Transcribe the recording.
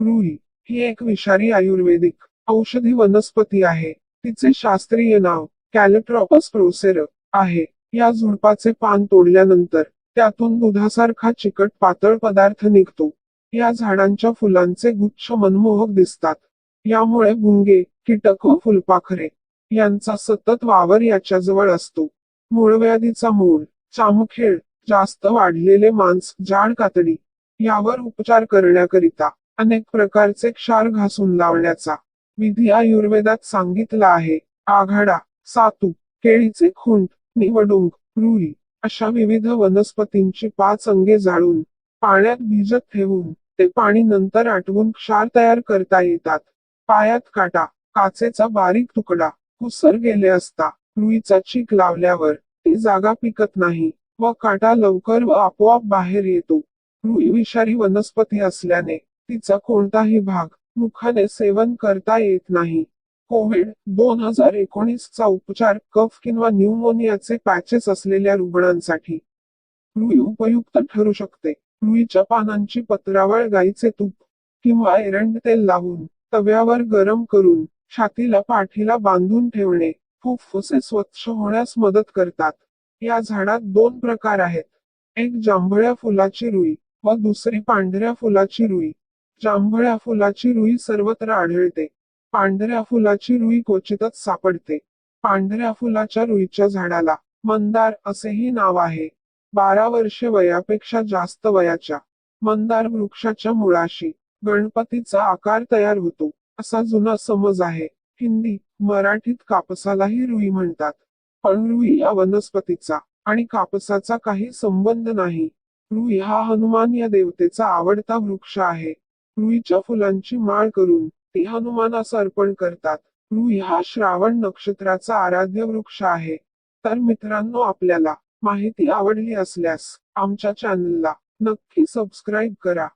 रुई ही एक विषारी आयुर्वेदिक औषधी वनस्पती आहे. तिचे शास्त्रीय नाव कॅलेट्रॉपस प्रोसेर आहे. या झुडपाचे पान तोडल्यानंतर त्यातून दुधासारखा चिकट पातळ पदार्थ निघतो. या झाडांच्या फुलांचे गुच्छ मनमोहक दिसतात. यामुळे गुंगे कीटक व फुलपाखरे यांचा सतत वावर याच्याजवळ असतो. मूळव्याधीचा मूळ चामखेळ जास्त वाढलेले मांस जाड कातडी यावर उपचार करण्याकरिता अनेक प्रकारचे क्षार घासून लावण्याचा विधी आयुर्वेदात सांगितला आहे. आघाडा सातू केळीचे खुंट निवडुंग रुई अशा विविध वनस्पतींची पाच अंगे जाळून पाण्यात भिजत ठेवून ते पाणी नंतर आटवून क्षार तयार करता येतात. पायात काटा काचेचा बारीक तुकडा कुसर गेले असता रुईचा चीक लावल्यावर ती जागा पिकत नाही व काटा लवकर व आपोआप बाहेर येतो. रुई विषारी वनस्पती असल्याने तिचा कोणताही भाग मुखाने सेवन करता येत नाही. कोविड दोन हजार एकोणीस चा उपचार कफ किंवा न्यूमोनियाचे पॅचेस असलेल्या रुग्णांसाठी. रुई उपयुक्त ठरू शकते. रुईच्या पानांची पत्रावळ गाईचे तूप किंवा एरंड तेल लावून तव्यावर गरम करून छातीला पाठीला बांधून ठेवणे. फुफ्फुसे स्वच्छ होण्यास मदत करतात. या झाडात दोन प्रकार आहेत. एक जांभळ्या फुलाची रुई व दुसरी पांढऱ्या फुलाची रुई. जांभळ्या फुलाची रुई सर्वत्र आढळते. पांढऱ्या फुलाची रुई क्वचितच सापडते. पांढऱ्या फुलाच्या रुईच्या झाडाला मंदार असेही नाव आहे. बारा वर्षे वयापेक्षा जास्त वयाच्या मंदार वृक्षाच्या मुळाशी गणपतीचा आकार तयार होतो. असा जुना समज आहे. हिंदी मराठीत कापसालाही रुई म्हणतात. पण रुई या वनस्पतीचा आणि कापसाचा काही संबंध नाही. रुई हा हनुमान या देवतेचा आवडता वृक्ष आहे. रुईच्या फुलांची माळ करून ते हनुमानास अर्पण करतात. रुई हा श्रावण नक्षत्राचा आराध्य वृक्ष आहे. तर मित्रांनो आपल्याला माहिती आवडली असल्यास आमच्या चॅनलला नक्की सबस्क्राईब करा.